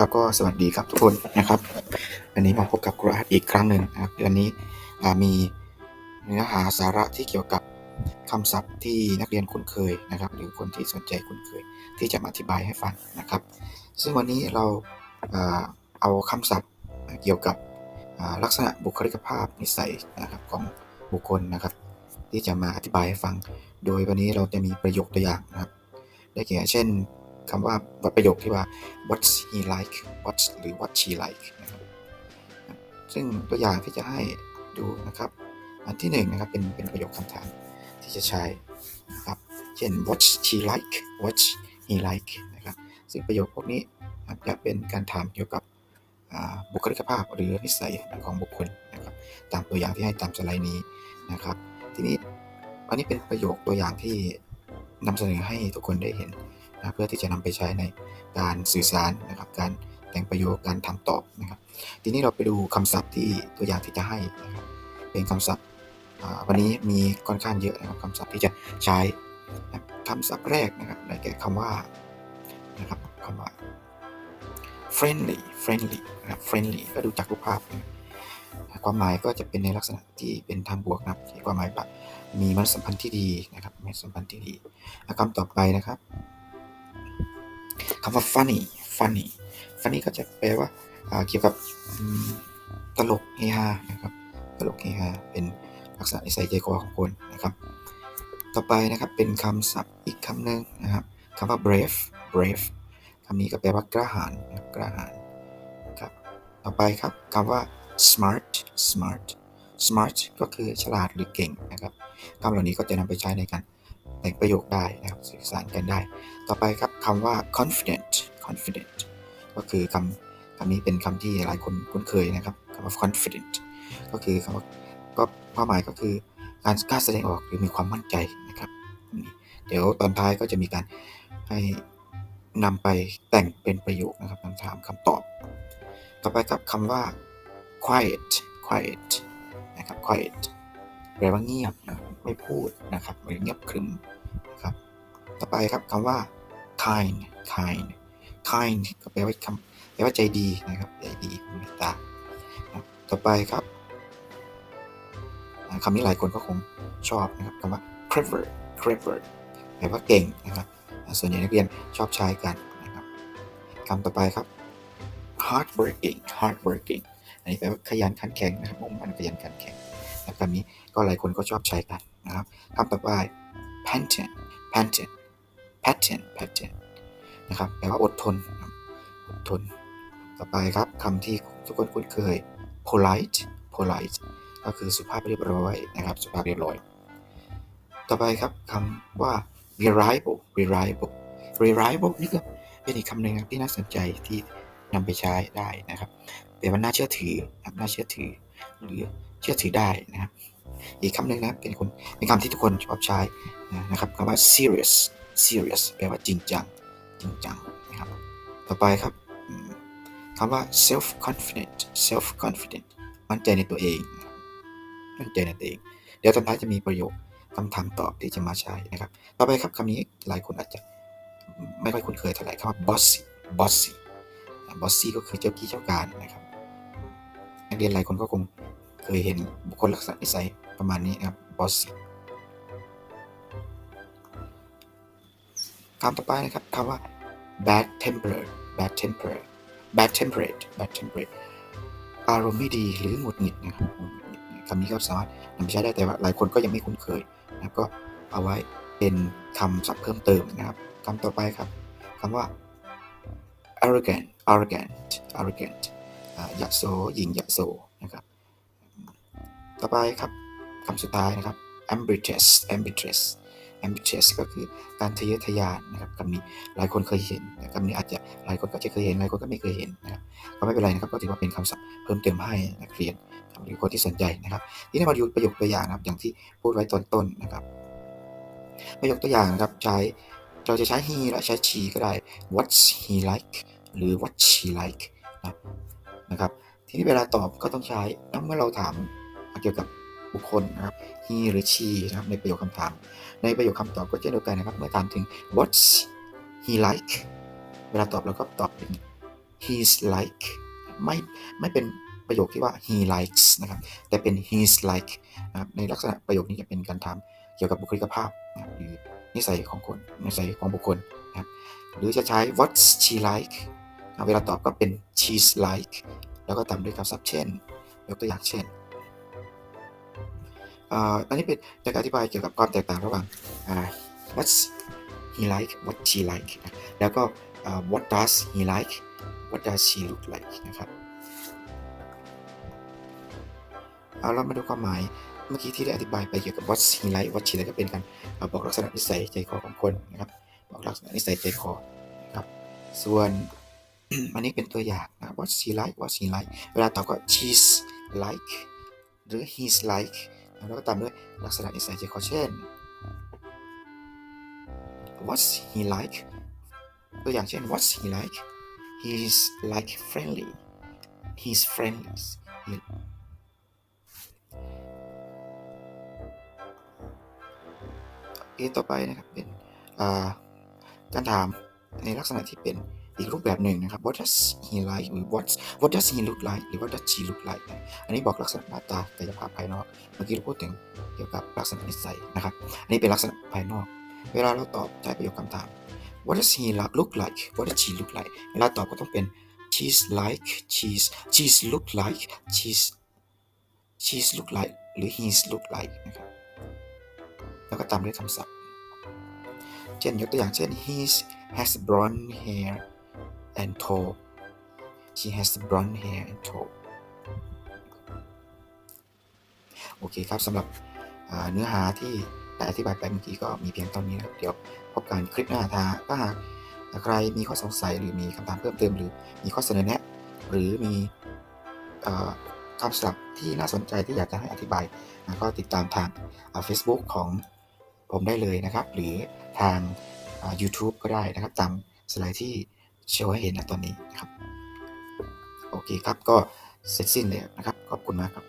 ครับก็สวัสดีครับทุกคนนะครับ วันนี้มาพบกับครูอาร์ตอีกครั้งหนึ่งนะครับวันนี้มีเนื้อหาสาระที่เกี่ยวกับคำศัพท์ที่นักเรียนคุ้นเคยนะครับ หรือคนที่สนใจคุ้นเคย ที่จะมาอธิบายให้ฟังนะครับ ซึ่งวันนี้เราเอาคำศัพท์เกี่ยวกับลักษณะบุคลิกภาพนิสัยนะครับของบุคคลนะครับ ที่จะมาอธิบายให้ฟัง โดยวันนี้เราจะมีประโยคตัวอย่างนะครับ ได้แก่เช่น คำว่าประโยคที่ว่า what he like what หรือ what she like นะครับซึ่งตัวอย่างที่จะให้ดูนะครับ อันที่หนึ่งนะครับเป็นเป็นประโยคคำถามที่จะใช้นะครับ เช่น what she like what he like นะครับ ซึ่งประโยคพวกนี้จะเป็นการถามเกี่ยวกับบุคลิกภาพหรือนิสัยของบุคคลนะครับ ตามตัวอย่างที่ให้ตามสไลด์นี้นะครับ ทีนี้อันนี้เป็นประโยคตัวอย่างที่นำเสนอให้ทุกคนได้เห็น นะเพื่อที่จะนำไปใช้ในการสื่อสารนะครับ การแต่งประโยคการทำตอบนะครับ ทีนี้เราไปดูคำศัพท์ที่ตัวอย่างที่จะให้นะครับเป็นคำศัพท์วันนี้มีค่อนข้างเยอะนะครับคำศัพท์ที่จะใช้นะคำศัพท์แรกนะครับได้แก่คำว่านะครับคำว่า friendly friendly นะครับ friendly ก็ดูจากรูปภาพนะความหมายก็จะเป็นในลักษณะที่เป็นทางบวกนะครับความหมายแบบมีมนุษยสัมพันธ์ที่ดีนะครับมีมนุษยสัมพันธ์ที่ดีคำต่อไปนะครับ คำว่า funny funny funny ก็จะแปลว่าเกี่ยวกับตลกเฮฮานะครับตลกเฮฮาเป็นลักษณะนิสัยใจคอของคนนะครับ ต่อไปนะครับเป็นคำศัพท์อีกคำหนึ่งนะครับคำว่า brave brave คำนี้ก็แปลว่ากล้าหาญนะครับกล้าหาญครับต่อไปครับคำว่า smart smart smart ก็คือฉลาดหรือเก่งนะครับคำเหล่านี้ก็จะนำไปใช้ในการ แต่งประโยคได้นะครับสื่อสารกันได้ ต่อไปครับคำว่า confident confident ก็คือคำคำนี้เป็นคำที่หลายคนคุ้นเคยนะครับคำว่า confident ก็คือคำว่าก็ความหมายก็คือการกล้าแสดงออกหรือมีความมั่นใจนะครับเดี๋ยวตอนท้ายก็จะมีการให้นำไปแต่งเป็นประโยคนะครับคำถามคำตอบ ต่อไปครับคำว่า quiet quiet นะครับ quiet แปลว่าเงียบนะไม่พูดนะครับหรือเงียบขรึมน ต่อไปครับคำว่า kind kind kind ก็แปลว่าคำแปลว่าใจดีนะครับใจดีเมตตาต่อไปครับคำนี้หลายคนก็คงชอบนะครับคำว่า clever clever แปลว่าเก่งนะครับ ส่วนใหญ่นักเรียนชอบใช้กันนะครับคำต่อไปครับ hardworking hardworking อันนี้แปลว่าขยันขันแข็งนะครับมุ่งมั่นขยันขันแข็งคำนี้ก็หลายคนก็ชอบใช้กันนะครับคำต่อไป patent patent patient patient นะครับแปลว่าอดทนอดทน ต่อไปครับคำที่ทุกคนคุ้นเคย polite polite ก็คือสุภาพเรียบร้อยนะครับ สุภาพเรียบร้อย ต่อไปครับคำว่า reliable reliable reliable นี่ก็เป็นอีกคำหนึ่งที่น่าสนใจที่นำไปใช้ได้นะครับแปลว่าน่าเชื่อถือนะครับน่าเชื่อถือ หรือเชื่อถือได้นะครับ อีกคำหนึ่งนะเป็นคนเป็นคำที่ทุกคนชอบใช้นะครับคำว่า serious serious แปลว่าจริงจัง จริงจังนะครับ ต่อไปครับคำว่า self confident self confident มั่นใจในตัวเอง มั่นใจในตัวเอง เดี๋ยวตอนท้ายจะมีประโยคคำถามตอบที่จะมาใช้นะครับ ต่อไปครับคำนี้หลายคนอาจจะไม่ค่อยคุ้นเคยเท่าไหร่คำว่า bossy bossy bossy ก็คือเจ้ากี้เจ้าการนะครับนักเรียนหลายคนก็คงเคยเห็นบุคคลลักษณะนิสัยประมาณนี้นะครับ bossy คำต่อไปนะครับคำว่า bad temper bad temper bad temperate bad temperate อารมณ์ไม่ดีหรือหงุดหงิดนะครับคำนี้ก็สามารถนำไปใช้ได้แต่ว่าหลายคนก็ยังไม่คุ้นเคยนะก็เอาไว้เป็นคำศัพท์เพิ่มเติมนะครับคำต่อไปครับคำว่า arrogant arrogant arrogant อ่ายะโสหญิงยะโสนะครับ ต่อไปครับคำสุดท้ายนะครับ ambitious ambitious ambitious ก็คือการทะเยอทะยานนะครับคำนี้หลายคนเคยเห็นแต่คำนี้อาจจะหลายคนก็จะเคยเห็นหลายคนก็ไม่เคยเห็นนะครับก็ไม่เป็นไรนะครับก็ถือว่าเป็นคำศัพท์เพิ่มเติมให้นักเรียนหรือคนที่สนใจนะครับทีนี้มาดูประโยคตัวอย่างนะครับ อย่างที่พูดไว้ตอนต้นนะครับ ประโยคตัวอย่างนะครับใช้เราจะใช้ he และใช้ she ก็ได้ what's he like หรือ what she like นะนะครับทีนี้เวลาตอบก็ต้องใช้แล้วเมื่อเราถามเกี่ยวกับ บุคคลนะครับ he หรือ she นะครับในประโยคคำถาม ในประโยคคำตอบก็เช่นเดียวกันนะครับ เมื่อถามถึง what's he like เวลาตอบเราก็ตอบเป็น he's like ไม่ไม่เป็นประโยคที่ว่า he likes นะครับ แต่เป็น he's like นะครับในลักษณะประโยคนี้จะเป็นการถามเกี่ยวกับบุคลิกภาพนะหรือนิสัยของคนนิสัยของบุคคลนะครับหรือจะใช้ what's she like อะเวลาตอบก็เป็น she's like แล้วก็ตามด้วยคำศัพท์เช่น ยกตัวอย่างเช่น อันนี้เป็นจะอธิบายเกี่ยวกับความแตกต่างระหว่าง what he like what she like นะแล้วก็ what does he like what does she look like นะครับเอาเรามาดูความหมายเมื่อกี้ที่ได้อธิบายไปเกี่ยวกับ what he like what she like ก็เป็นการบอกลักษณะนิสัยใจคอของคนนะครับบอกลักษณะนิสัยใจคอนะครับส่วนอันนี้เป็นตัวอย่างนะ what she like what she like เวลาตอบก็ she's like หรือ he's like แล้วก็ตามด้วยลักษณะนิสัยใจคอเช่น what's he like ตัวอย่างเช่น what's he like he's like friendly he's friendly เอต่อไปนะครับเป็นการถามในลักษณะที่เป็น อีกรูปแบบหนึ่งนะครับ what does he like หรือ what what does he look like หรือ what does she look like อันนี้บอกลักษณะหน้าตากายภาพภายนอก เมื่อกี้เราพูดถึงเกี่ยวกับลักษณะนิสัยนะครับ อันนี้เป็นลักษณะภายนอก เวลาเราตอบใช้ประโยคคำถาม what does he la- look like what does she look like เวลาตอบก็ต้องเป็น she's like she's she's look like she's she's look like หรือ he's look like นะครับ แล้วก็ตามด้วยคำศัพท์ เช่นยกตัวอย่างเช่น he has blonde hair and tall she has blonde hair and tall โอเคครับสำหรับเนื้อหาที่ได้อธิบายไปเมื่อกี้ก็มีเพียงเท่านี้นะครับ เดี๋ยวพบกันคลิปหน้าถ้าถ้าหากใครมีข้อสงสัยหรือมีคำถามเพิ่มเติมหรือมีข้อเสนอแนะ หรือมีอคำศัพท์ที่น่าสนใจที่อยากจะให้อธิบายก็ติดตามทาง Facebook ของผมได้เลยนะครับ หรือทางา YouTube ก็ได้นะครับตามสไลด์ที่ โชว์ให้เห็นนะตอนนี้นะครับ โอเคครับก็เสร็จสิ้นแล้วนะครับ ขอบคุณมากครับ